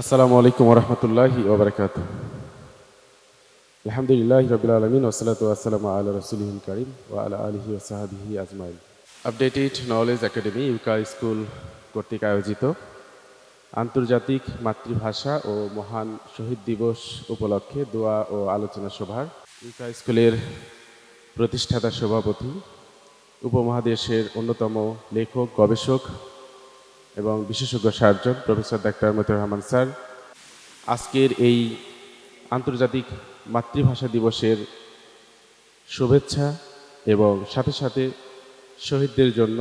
আসসালামু আলাইকুম রহমতুল্লাহি ওবরাকাত আলহামদুলিল্লাহ রবিল আলমিন ওসলাত আসসালামু আল্লাহ রসুলহিম করিম ও আল্লাহ আলহি ওসাহাবিহি আজমাইল আপডেটেড নলেজ একাডেমি ইউকা স্কুল কর্তৃক আয়োজিত আন্তর্জাতিক মাতৃভাষা ও মহান শহীদ দিবস উপলক্ষে দোয়া ও আলোচনা সভার ইউকা স্কুলের প্রতিষ্ঠাতা সভাপতি, উপমহাদেশের অন্যতম লেখক, গবেষক এবং বিশেষজ্ঞ surgeon, professor doctor Motiur Rahman sir, আজকের এই আন্তর্জাতিক মাতৃভাষা দিবসের শুভেচ্ছা এবং সাথে সাথে শহীদদের জন্য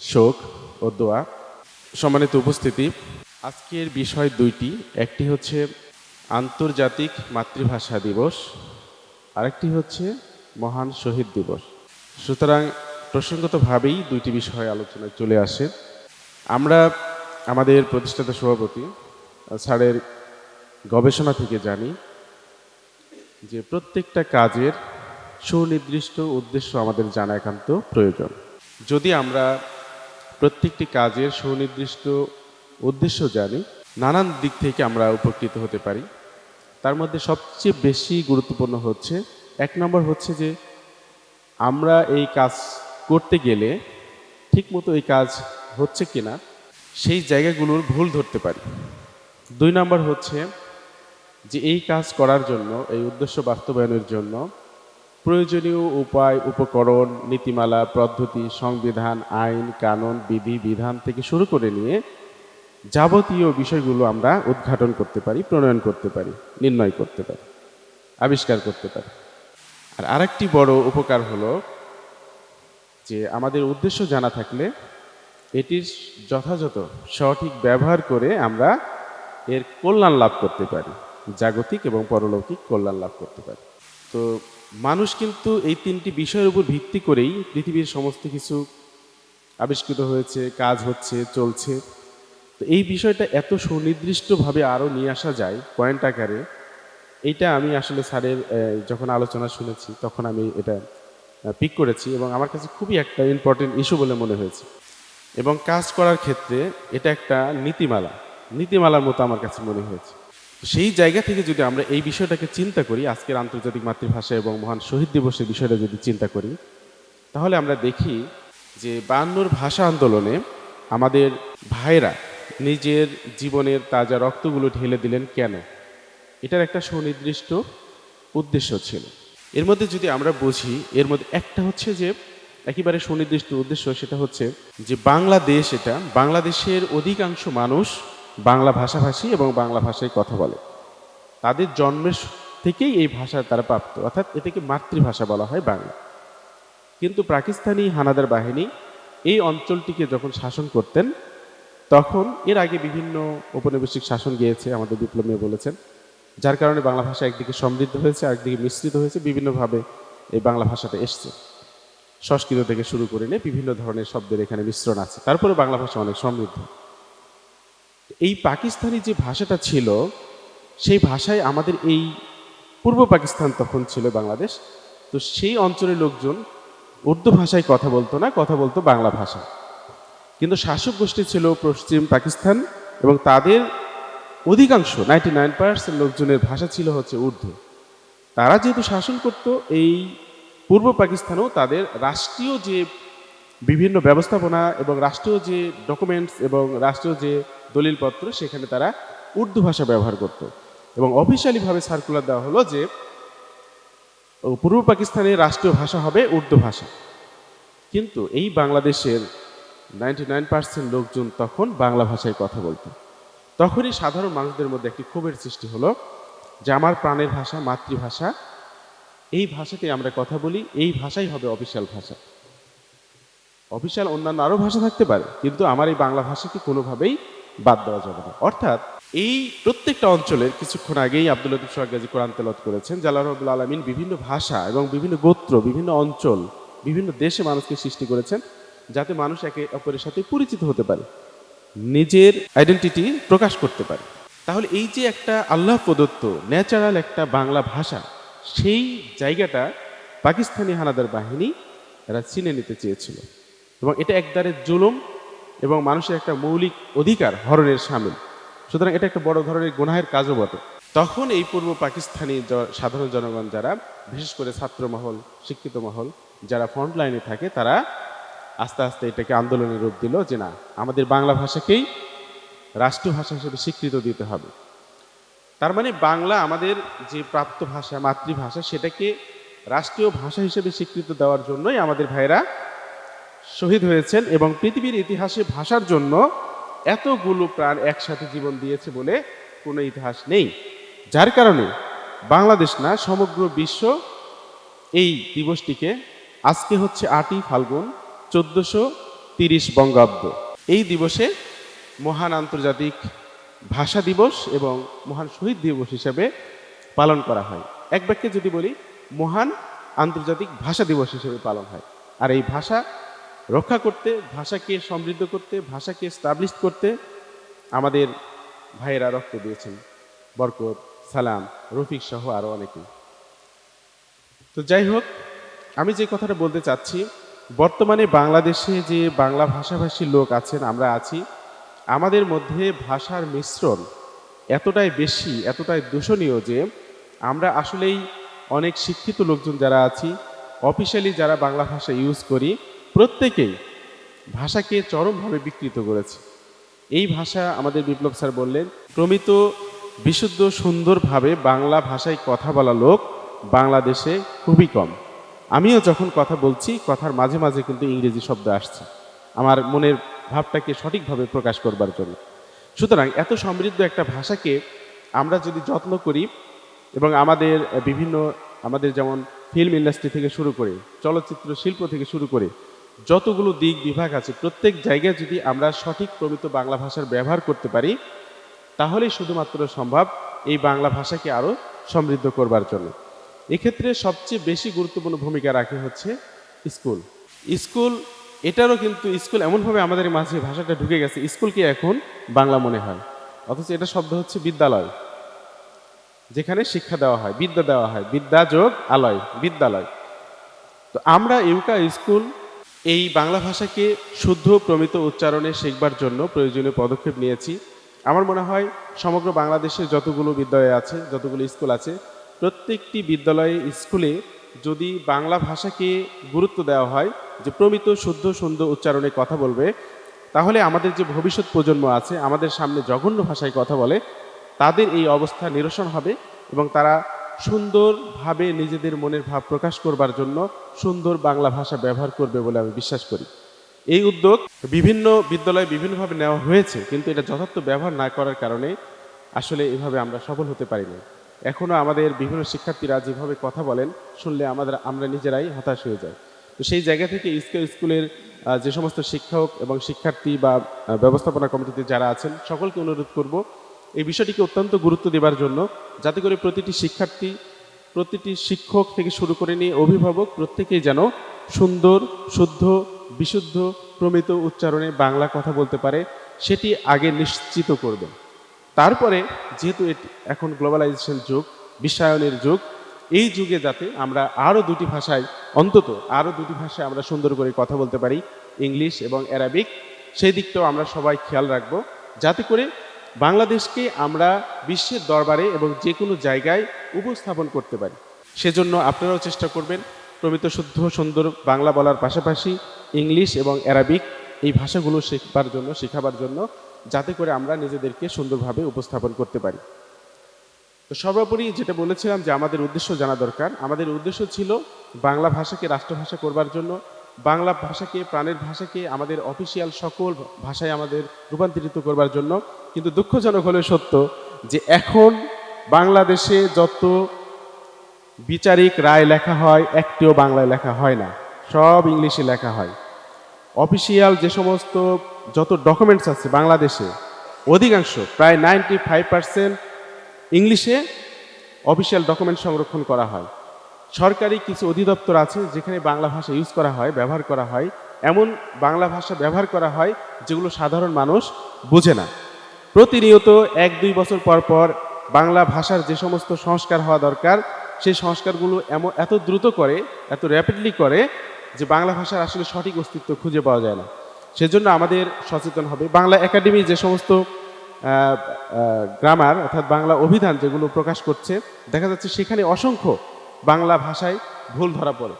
শোক ও দোয়া। সম্মানিত উপস্থিতি, আজকের বিষয় দুইটি, একটি হচ্ছে আন্তর্জাতিক মাতৃভাষা দিবস, আরেকটি হচ্ছে মহান শহীদ দিবস। সুতরাং প্রসঙ্গতভাবেই দুইটি বিষয় আলোচনায় চলে আসে। আমরা আমাদের প্রতিষ্ঠাতা সভাপতি স্যারের গবেষণা থেকে জানি যে প্রত্যেকটা কাজের সুনির্দিষ্ট উদ্দেশ্য আমাদের জানা একান্ত প্রয়োজন। যদি আমরা প্রত্যেকটি কাজের সুনির্দিষ্ট উদ্দেশ্য জানি, নানান দিক থেকে আমরা উপকৃত হতে পারি। তার মধ্যে সবচেয়ে বেশি গুরুত্বপূর্ণ হচ্ছে, এক নম্বর হচ্ছে যে আমরা এই কাজ করতে গেলে ঠিকমতো এই কাজ হচ্ছে কিনা, সেই জায়গাগুলোর ভুল ধরতে পারি। দুই নম্বর হচ্ছে যে এই কাজ করার জন্য, এই উদ্দেশ্য বাস্তবায়নের জন্য প্রয়োজনীয় উপায়, উপকরণ, নীতিমালা, পদ্ধতি, সংবিধান, আইন, কানুন, বিধি, বিধান থেকে শুরু করে নিয়ে যাবতীয় বিষয়গুলো আমরা উদ্ঘাটন করতে পারি, প্রণয়ন করতে পারি, নির্ণয় করতে পারি, আবিষ্কার করতে পারি। আর আরেকটি বড় উপকার হলো যে আমাদের উদ্দেশ্য জানা থাকলে এটির যথাযথ, সঠিক ব্যবহার করে আমরা এর কল্যাণ লাভ করতে পারি, জাগতিক এবং পরলৌকিক কল্যাণ লাভ করতে পারি। তো মানুষ কিন্তু এই তিনটি বিষয়ের উপর ভিত্তি করেই পৃথিবীর সমস্ত কিছু আবিষ্কৃত হয়েছে, কাজ হচ্ছে, চলছে। তো এই বিষয়টা এত সুনির্দিষ্টভাবে আরও নিয়ে আসা যায়, পয়েন্ট আকারে, এইটা আমি আসলে স্যারের যখন আলোচনা শুনেছি, তখন আমি এটা পিক করেছি এবং আমার কাছে খুবই একটা ইম্পর্টেন্ট ইস্যু বলে মনে হয়েছে। এবং কাজ করার ক্ষেত্রে এটা একটা নীতিমালা। নীতিমালার মতো আমার কাছে মনে হয়েছে। সেই জায়গা থেকে যদি আমরা এই বিষয়টাকে চিন্তা করি, আজকের আন্তর্জাতিক মাতৃভাষা এবং মহান শহীদ দিবসের বিষয়টা যদি চিন্তা করি, তাহলে আমরা দেখি যে বায়ান্নর ভাষা আন্দোলনে আমাদের ভাইরা নিজের জীবনের তাজা রক্তগুলো ঢেলে দিলেন কেন? এটার একটা সুনির্দিষ্ট উদ্দেশ্য ছিল। এর মধ্যে যদি আমরা বুঝি, এর মধ্যে একটা হচ্ছে যে একেবারে সুনির্দিষ্ট উদ্দেশ্য সেটা হচ্ছে যে বাংলাদেশ এটা, বাংলাদেশের অধিকাংশ মানুষ বাংলা ভাষাভাষী এবং বাংলা ভাষায় কথা বলে। তাদের জন্মের থেকেই এই ভাষা তারা প্রাপ্ত, অর্থাৎ এটাকে মাতৃভাষা বলা হয় বাংলা। কিন্তু পাকিস্তানি হানাদার বাহিনী এই অঞ্চলটিকে যখন শাসন করতেন, তখন এর আগে বিভিন্ন ঔপনিবেশিক শাসন গিয়েছে, আমাদের বিপ্লবী বলেছেন, যার কারণে বাংলা ভাষা একদিকে সমৃদ্ধ হয়েছে একদিকে মিশ্রিত হয়েছে, বিভিন্নভাবে এই বাংলা ভাষাটা এসছে। সংস্কৃত থেকে শুরু করে নিয়ে বিভিন্ন ধরনের শব্দের এখানে মিশ্রণ আছে। তারপরে বাংলা ভাষা অনেক সমৃদ্ধ। এই পাকিস্তানি যে ভাষাটা ছিল, সেই ভাষায় আমাদের এই পূর্ব পাকিস্তান তখন ছিল বাংলাদেশ। তো সেই অঞ্চলের লোকজন উর্দু ভাষায় কথা বলতো না, কথা বলতো বাংলা ভাষা কিন্তু শাসক গোষ্ঠী ছিল পশ্চিম পাকিস্তান এবং তাদের অধিকাংশ নাইনটি নাইন পার্সেন্ট লোকজনের ভাষা ছিল হচ্ছে উর্দু। তারা যেহেতু শাসন করত, এই পূর্ব পাকিস্তানেও তাদের রাষ্ট্রীয় যে বিভিন্ন ব্যবস্থাপনা এবং রাষ্ট্রীয় যে ডকুমেন্টস এবং রাষ্ট্রীয় যে দলিলপত্র, সেখানে তারা উর্দু ভাষা ব্যবহার করত। এবং অফিসিয়ালিভাবে সার্কুলার দেওয়া হলো যে পূর্ব পাকিস্তানের রাষ্ট্রীয় ভাষা হবে উর্দু ভাষা। কিন্তু এই বাংলাদেশের নাইনটি নাইন পার্সেন্ট লোকজন তখন বাংলা ভাষায় কথা বলতো। তখনই সাধারণ মানুষদের মধ্যে একটি ক্ষোভের সৃষ্টি হলো যে, আমার প্রাণের ভাষা, মাতৃভাষা এই ভাষাতে আমরা কথা বলি, এই ভাষাই হবে অফিসিয়াল ভাষা। অফিসিয়াল অন্যান্য আরও ভাষা থাকতে পারে, কিন্তু আমার এই বাংলা ভাষাকে কোনোভাবেই বাদ দেওয়া যাবে না। অর্থাৎ এই প্রত্যেকটা অঞ্চলের কিছুক্ষণ আগেই আব্দুল লতিফ সোহাগ গাজী কোরআন তেলত করেছেন জালাল রবুল আলমিন বিভিন্ন ভাষা এবং বিভিন্ন গোত্র, বিভিন্ন অঞ্চল, বিভিন্ন দেশে মানুষকে সৃষ্টি করেছেন, যাতে মানুষ একে অপরের সাথে পরিচিত হতে পারে, নিজের আইডেন্টিটি প্রকাশ করতে পারে। তাহলে এই যে একটা আল্লাহ প্রদত্ত ন্যাচারাল একটা বাংলা ভাষা সেই জায়গাটা পাকিস্তানি হানাদার বাহিনী এরা চিনে নিতে চেয়েছিল। এবং এটা একদারে জুলুম এবং মানুষের একটা মৌলিক অধিকার হরণের সামিল। সুতরাং এটা একটা বড় ধরনের গুনাহের কাজও বটে। তখন এই পূর্ব পাকিস্তানি সাধারণ জনগণ যারা, বিশেষ করে ছাত্র মহল, শিক্ষিত মহল, যারা ফ্রন্ট লাইনে থাকে, তারা আস্তে আস্তে এটাকে আন্দোলনের রূপ দিল যে না, আমাদের বাংলা ভাষাকেই রাষ্ট্রীয় ভাষা হিসেবে স্বীকৃত দিতে হবে। তার মানে বাংলা আমাদের যে প্রাপ্ত ভাষা, মাতৃভাষা, সেটাকে রাষ্ট্রীয় ভাষা হিসেবে স্বীকৃত দেওয়ার জন্যই আমাদের ভাইরা শহীদ হয়েছেন এবং পৃথিবীর ইতিহাসে ভাষার জন্য এতগুলো প্রাণ একসাথে জীবন দিয়েছে বলে কোনো ইতিহাস নেই। যার কারণে বাংলাদেশ না, সমগ্র বিশ্ব এই দিবসটিকে আজকে হচ্ছে আটই ফাল্গুন চোদ্দশো তিরিশ বঙ্গাব্দ। এই দিবসে মহান আন্তর্জাতিক ভাষা দিবস এবং মহান শহীদ দিবস হিসেবে পালন করা হয়। এক বাক্যে যদি বলি, মহান আন্তর্জাতিক ভাষা দিবস হিসেবে পালন হয়। আর এই ভাষা রক্ষা করতে, ভাষাকে সমৃদ্ধ করতে, ভাষাকে স্টাবলিশ করতে আমাদের ভাইয়েরা রক্ত দিয়েছেন। বরকত, সালাম, রফিক সহ আরও অনেকেই। তো যাই হোক, আমি যে কথাটা বলতে চাচ্ছি, বর্তমানে বাংলাদেশে যে বাংলা ভাষাভাষী লোক আছেন, আমরা আছি আমাদের মধ্যে ভাষার মিশ্রণ এতটাই বেশি, এতটাই দূষণীয় যে আমরা আসলেই অনেক শিক্ষিত লোকজন যারা আছি অফিসিয়ালি যারা বাংলা ভাষা ইউজ করি, প্রত্যেকেই ভাষাকে চরমভাবে বিকৃত করেছে। এই ভাষা আমাদের বিপ্লব স্যার বললেন, প্রমিত বিশুদ্ধ সুন্দরভাবে বাংলা ভাষায় কথা বলা লোক বাংলাদেশে খুবই কম। আমিও যখন কথা বলছি, কথার মাঝে মাঝে কিন্তু ইংরেজি শব্দ আসছে। আমার মনের ভাবটাকে সঠিকভাবে প্রকাশ করবার জন্য। সুতরাং এত সমৃদ্ধ একটা ভাষাকে আমরা যদি যত্ন করি এবং আমাদের বিভিন্ন, আমাদের যেমন ফিল্ম ইন্ডাস্ট্রি থেকে শুরু করে, চলচ্চিত্র শিল্প থেকে শুরু করে, যতগুলো দিক বিভাগ আছে, প্রত্যেক জায়গায় যদি আমরা সঠিক প্রমিত বাংলা ভাষার ব্যবহার করতে পারি, তাহলেই শুধুমাত্র সম্ভব এই বাংলা ভাষাকে আরও সমৃদ্ধ করবার জন্য। এক্ষেত্রে সবচেয়ে বেশি গুরুত্বপূর্ণ ভূমিকা রাখে হচ্ছে স্কুল। স্কুল এটারও কিন্তু স্কুল এমনভাবে আমাদের মাঝে ভাষাটা ঢুকে গেছে স্কুলকে এখন বাংলা মনে হয়? অথচ এটা শব্দ হচ্ছে বিদ্যালয়, যেখানে শিক্ষা দেওয়া হয়, বিদ্যা দেওয়া হয়, বিদ্যা যোগ আলয়, বিদ্যালয়। তো আমরা ইউকা স্কুল এই বাংলা ভাষাকে শুদ্ধ প্রমিত উচ্চারণে শিখবার জন্য প্রয়োজনীয় পদক্ষেপ নিয়েছি। আমার মনে হয় সমগ্র বাংলাদেশে যতগুলো বিদ্যালয় আছে, যতগুলো স্কুল আছে, প্রত্যেকটি বিদ্যালয়ে স্কুলে যদি বাংলা ভাষাকে গুরুত্ব দেওয়া হয় যে প্রমিত, শুদ্ধ, সুন্দর উচ্চারণে কথা বলবে, তাহলে আমাদের যে ভবিষ্যৎ প্রজন্ম আছে, আমাদের সামনে জঘন্য ভাষায় কথা বলে, তাদের এই অবস্থা নিরসন হবে এবং তারা সুন্দরভাবে নিজেদের মনের ভাব প্রকাশ করবার জন্য সুন্দর বাংলা ভাষা ব্যবহার করবে বলে আমি বিশ্বাস করি। এই উদ্যোগ বিভিন্ন বিদ্যালয়ে বিভিন্নভাবে নেওয়া হয়েছে, কিন্তু এটা যথার্থ ব্যবহার না করার কারণে আসলে এভাবে আমরা সফল হতে পারিনি। এখনও আমাদের বিভিন্ন শিক্ষার্থীরা যেভাবে কথা বলেন, শুনলে আমাদের, আমরা নিজেরাই হতাশ হয়ে যাই। তো সেই জায়গা থেকে স্কুল স্কুলের যে সমস্ত শিক্ষক এবং শিক্ষার্থী বা ব্যবস্থাপনা কমিটিতে যারা আছেন, সকলকে অনুরোধ করব এই বিষয়টিকে অত্যন্ত গুরুত্ব দেবার জন্য যাতে করে প্রতিটি শিক্ষার্থী, প্রতিটি শিক্ষক থেকে শুরু করে নিয়ে অভিভাবক প্রত্যেকেই যেন সুন্দর, শুদ্ধ, বিশুদ্ধ, প্রমিত উচ্চারণে বাংলা কথা বলতে পারে, সেটি আগে নিশ্চিত করবেন তারপরে যেহেতু এটি এখন গ্লোবালাইজেশন যুগ, বিশ্বায়নের যুগ, এই যুগে যাতে আমরা আরও দুটি ভাষায় অন্তত আরও দুটি ভাষায় আমরা সুন্দর করে কথা বলতে পারি, ইংলিশ এবং অ্যারাবিক। সেই দিকটাও আমরা সবাই খেয়াল রাখব, যাতে করে বাংলাদেশকে আমরা বিশ্বের দরবারে এবং যে কোনো জায়গায় উপস্থাপন করতে পারি। সেজন্য আপনারাও চেষ্টা করবেন প্রমিত, শুদ্ধ, সুন্দর বাংলা বলার পাশাপাশি ইংলিশ এবং অ্যারাবিক এই ভাষাগুলো শেখবার জন্য, শেখাবার জন্য, যাতে করে আমরা নিজেদেরকে সুন্দরভাবে উপস্থাপন করতে পারি। তো সর্বোপরি যেটা বলেছিলাম যে আমাদের উদ্দেশ্য জানা দরকার। আমাদের উদ্দেশ্য ছিল বাংলা ভাষাকে, রাষ্ট্রভাষা করবার জন্য। বাংলা ভাষাকে, প্রাণের ভাষাকে আমাদের অফিসিয়াল সকল ভাষায় আমাদের রূপান্তরিত করবার জন্য। কিন্তু দুঃখজনক হলে সত্য যে এখন বাংলাদেশে যত বিচারিক রায় লেখা হয়, একটিও বাংলায় লেখা হয় না। সব ইংলিশে লেখা হয়। অফিসিয়াল যে সমস্ত যত ডকুমেন্টস আছে বাংলাদেশে, অধিকাংশ, প্রায় নাইনটি ফাইভ পার্সেন্ট ইংলিশে অফিসিয়াল ডকুমেন্ট সংরক্ষণ করা হয়। সরকারি কিছু অধিদপ্তর আছে যেখানে বাংলা ভাষা ইউজ করা হয়, ব্যবহার করা হয়। এমন বাংলা ভাষা ব্যবহার করা হয় যেগুলো সাধারণ মানুষ বোঝে না। প্রতিনিয়ত এক দুই বছর পর পর বাংলা ভাষার যে সমস্ত সংস্কার হওয়া দরকার, সেই সংস্কারগুলো এমন এত দ্রুত করে, এত র্যাপিডলি করে যে বাংলা ভাষার আসলে সঠিক অস্তিত্ব খুঁজে পাওয়া যায় না। সেজন্য আমাদের সচেতন হবে। বাংলা একাডেমি যে সমস্ত গ্রামার অর্থাৎ বাংলা অভিধান যেগুলো প্রকাশ করছে, দেখা যাচ্ছে সেখানে অসংখ্য বাংলা ভাষায় ভুল ধরা পড়ে।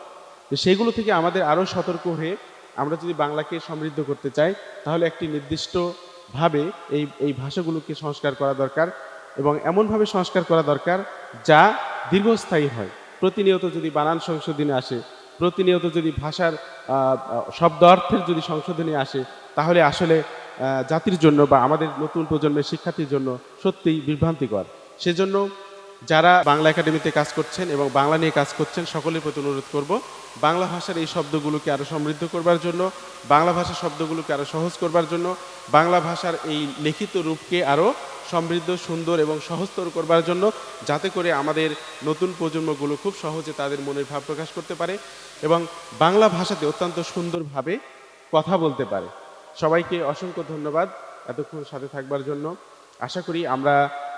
তো সেগুলো থেকে আমাদের আরও সতর্ক হয়ে আমরা যদি বাংলাকে সমৃদ্ধ করতে চাই, তাহলে একটি নির্দিষ্টভাবে এই এই ভাষাগুলোকে সংস্কার করা দরকার এবং এমনভাবে সংস্কার করা দরকার যা দীর্ঘস্থায়ী হয়। প্রতিনিয়ত যদি বানান সংশোধনী আসে, প্রতিনিয়ত যদি ভাষার শব্দ অর্থের যদি সংশোধনী আসে, তাহলে আসলে জাতির জন্য বা আমাদের নতুন প্রজন্মের শিক্ষার্থীর জন্য সত্যিই বিভ্রান্তিকর। সেজন্য যারা বাংলা একাডেমিতে কাজ করছেন এবং বাংলা নিয়ে কাজ করছেন, সকলের প্রতি অনুরোধ করব, বাংলা ভাষার এই শব্দগুলোকে আরও সমৃদ্ধ করবার জন্য, বাংলা ভাষার শব্দগুলোকে আরও সহজ করবার জন্য, বাংলা ভাষার এই লিখিত রূপকে আরও সমৃদ্ধ, সুন্দর এবং সহজতর করবার জন্য, যাতে করে আমাদের নতুন প্রজন্মগুলো খুব সহজে তাদের মনের ভাব প্রকাশ করতে পারে এবং বাংলা ভাষাতে অত্যন্ত সুন্দরভাবে কথা বলতে পারে। সবাইকে অসংখ্য ধন্যবাদ এতক্ষণ সাথে থাকবার জন্য। আশা করি আমরা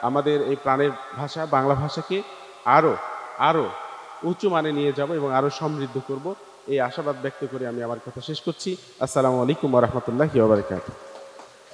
আমাদের এই প্রাণের ভাষা, বাংলা ভাষাকে আরও আরও উঁচু মানে নিয়ে যাব এবং আরও সমৃদ্ধ করব। এই আশাবাদ ব্যক্ত করে আমি আমার কথা শেষ করছি। আসসালামু আলাইকুম রহমতুল্লাহ বারকাত